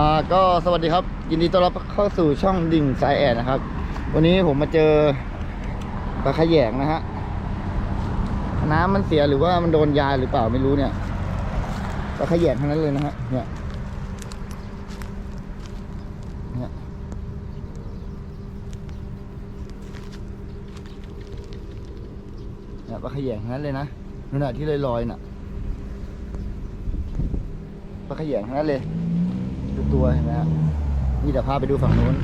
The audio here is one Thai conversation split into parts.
อ่าก็สวัสดีครับ ยินดีต้อนรับเข้าสู่ช่องดิ่งสายแอดนะครับ วันนี้ผมมาเจอปลาขยงนะฮะน้ำมันเสียหรือว่ามันโดนยาหรือเปล่าไม่รู้เนี่ยปลาขยงทั้งนั้นเลยนะฮะเนี่ยเนี่ยเนี่ยปลาขยงทั้งนั้นเลยนะนั่นแหะที่ลอยๆน่ะปลาขยงทั้งนั้นเลย ดูตัวเห็นไหมฮะนี่เดี๋ยวพาไปดูฝั่งนู้น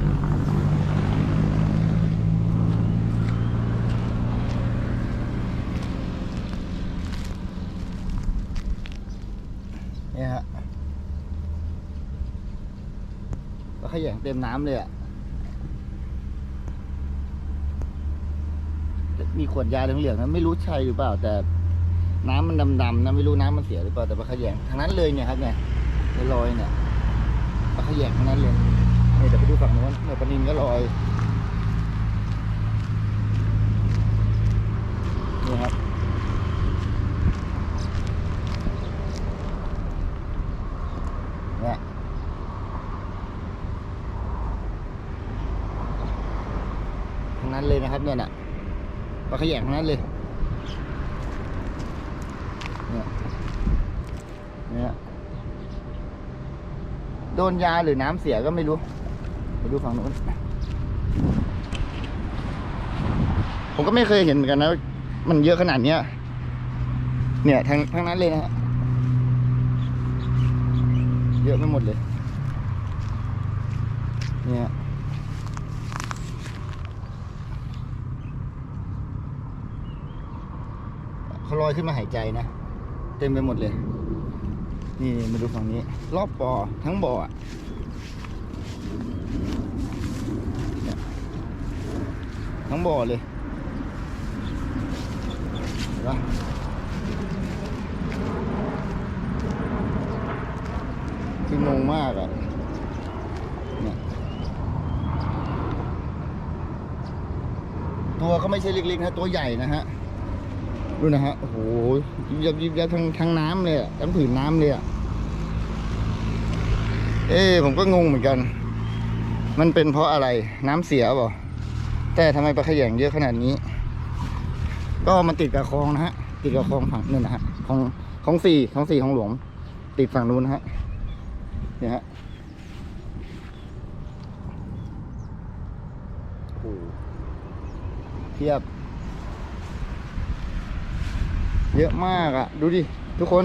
เนี่ยฮะก็ขยงเต็มน้ำเลยอะมีขวดยาเหลืองๆนะไม่รู้ใช่หรือเปล่า แต่น้ำมันดำๆนะไม่รู้น้ำมันเสียหรือเปล่าแต่ปลาขยงทั้งนั้นเลยเนี่ยครับเนี่ยลอยเนี่ย ปลาขยงทั้งนั้นเลยเดี๋ยวไปดูฝั่งโน้นเนี่ยปลานินก็ลอยนี่ครับเนี่ยทั้งนั้นเลยนะครับเนี่ยน่ะปลาขยงทั้งนั้นเลยเนี่ยเนี่ย โดนยาหรือน้ำเสียก็ไม่รู้ ไปดูฝั่งนู้น ผมก็ไม่เคยเห็นเหมือนกันนะ มันเยอะขนาดเนี้ย เนี่ยทั้งทั้งนั้นเลยนะฮะ เยอะไปหมดเลย เนี่ยเขาลอยขึ้นมาหายใจนะ เต็มไปหมดเลย นี่มาดูฝั่งนี้ รอบบ่อทั้งบ่ออะเนี่ยทั้งบ่อเลยนะคืองงมากอะเนี่ยตัวก็ไม่ใช่เล็กๆนะ ตัวใหญ่นะฮะ ดูนะฮะ โอ้โหยิบยับยิบยับทั้งทั้งน้ำเลยอะทั้งผืนน้ำเลยอะเอ๊ผมก็งงเหมือนกัน มันเป็นเพราะอะไร น้ำเสียเปล่แต่ทำไมปลาขยงเยอะขนาดนี้ ก็มันติดกับคลองนะฮะ ติดกับคลองฝั่งนู่นนะฮะ ของของสี่ของสี่ของหลวง ติดฝั่งนู้นนะฮะ เนี่ยฮะโอ้โหเทียบ เยอะมากอะ่ะ ดูดิ ทุกคน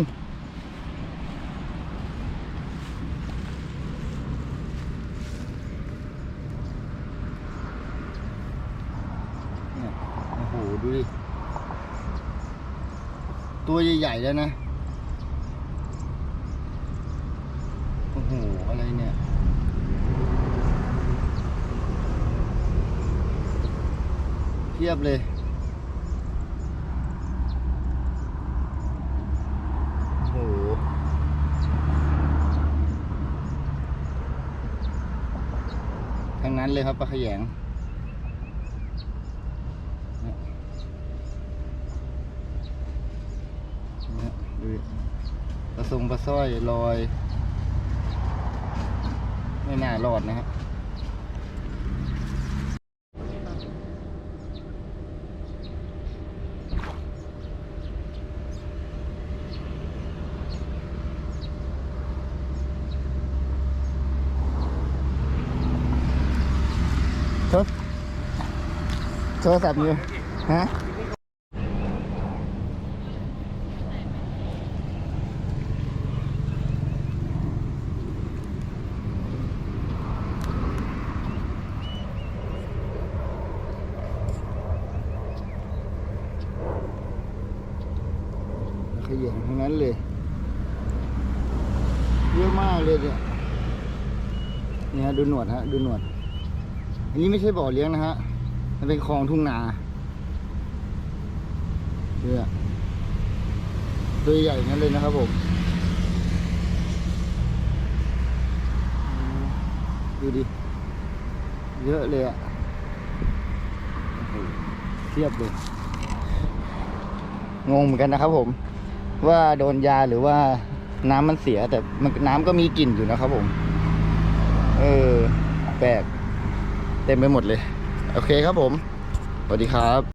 เนี่ยโอ้โห ดูดิ ตัวใหญ่ ๆ แล้วนะ โอ้โห อะไรเนี่ยเทียบเลย โอ้โห ทั้ง นั้นเลยครับปลาขยงเนี่ยเนี่ยดูปลาทรงปลาสร้อยลอย ไม่น่ารอดนะครับ โทรโทรศัพท์อยู่ฮะขยันทั้งนั้นเลย เยอะมากเลยเนี่ย เนี่ยดูหนวดฮะ ดูหนวด อันนี้ไม่ใช่บ่อเลี้ยงนะฮะ มันเป็นคลองทุ่งนาเนี่ยตัวใหญ่ๆนั่นเลยนะครับผม ดูดิ เยอะเลยอะเทียบเลย งงเหมือนกันนะครับผม ว่าโดนยาหรือว่าน้ำมันเสียแต่มันน้ำก็มีกลิ่นอยู่นะครับผม เออ แปลก เต็มไปหมดเลย โอเคครับผม สวัสดีครับ